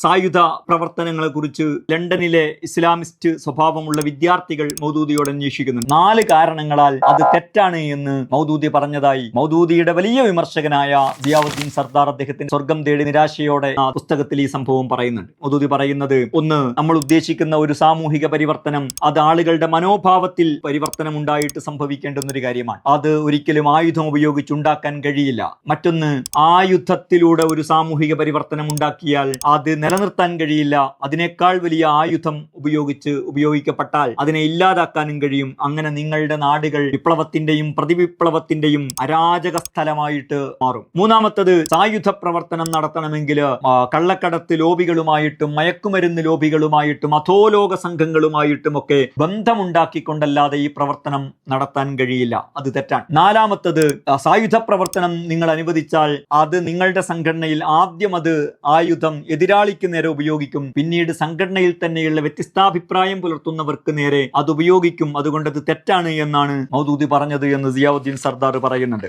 സായുധ പ്രവർത്തനങ്ങളെ കുറിച്ച് ലണ്ടനിലെ ഇസ്ലാമിസ്റ്റ് സ്വഭാവമുള്ള വിദ്യാർത്ഥികൾ മൗദൂദിയോട് അന്വേഷിക്കുന്നു നാല് കാരണങ്ങളാൽ അത് തെറ്റാണ് എന്ന് മൗദൂദി പറഞ്ഞതായി. മൗദൂദിയുടെ വലിയ വിമർശകനായ ദിയാവുദ്ദീൻ സർദാർ അദ്ദേഹത്തിന് സ്വർഗം തേടി നിരാശയോടെ ആ പുസ്തകത്തിൽ ഈ സംഭവം പറയുന്നുണ്ട്. മൗദൂദി പറയുന്നത് ഒന്ന് നമ്മൾ ഉദ്ദേശിക്കുന്ന ഒരു സാമൂഹിക പരിവർത്തനം അത് ആളുകളുടെ മനോഭാവത്തിൽ പരിവർത്തനം ഉണ്ടായിട്ട് സംഭവിക്കേണ്ടുന്ന ഒരു കാര്യമാണ്. അത് ഒരിക്കലും ആയുധം ഉപയോഗിച്ച് ഉണ്ടാക്കാൻ കഴിയില്ല. മറ്റൊന്ന് ആയുധത്തിലൂടെ ഒരു സാമൂഹിക പരിവർത്തനം ഉണ്ടാക്കിയാൽ അത് നിലനിർത്താൻ കഴിയില്ല. അതിനേക്കാൾ വലിയ ആയുധം ഉപയോഗിച്ച് ഉപയോഗിക്കപ്പെട്ടാൽ അതിനെ ഇല്ലാതാക്കാനും കഴിയും. അങ്ങനെ നിങ്ങളുടെ നാടുകൾ വിപ്ലവത്തിന്റെയും പ്രതിവിപ്ലവത്തിന്റെയും അരാജക സ്ഥലമായിട്ട് മാറും. മൂന്നാമത്തത് സായുധ പ്രവർത്തനം നടത്തണമെങ്കിൽ കള്ളക്കടത്ത് ലോബികളുമായിട്ടും മയക്കുമരുന്ന് ലോബികളുമായിട്ടും അധോലോക സംഘങ്ങളുമായിട്ടും ഒക്കെ ബന്ധമുണ്ടാക്കിക്കൊണ്ടല്ലാതെ ഈ പ്രവർത്തനം നടത്താൻ കഴിയില്ല. അത് തെറ്റാണ്. നാലാമത്തത് സായുധ പ്രവർത്തനം നിങ്ങൾ അനുവദിച്ചാൽ അത് നിങ്ങളുടെ സംഘടനയിൽ ആദ്യം അത് ആയുധം എതിരാളിക്ക് നേരെ ഉപയോഗിക്കും. പിന്നീട് സംഘടനയിൽ തന്നെയുള്ള വ്യത്യസ്താഭിപ്രായം പുലർത്തുന്നവർക്ക് നേരെ അത് ഉപയോഗിക്കും. അതുകൊണ്ട് അത് തെറ്റാണ് എന്നാണ് മൗദൂദി പറഞ്ഞത് എന്ന് സിയാവുദ്ദീൻ സർദാർ പറയുന്നുണ്ട്.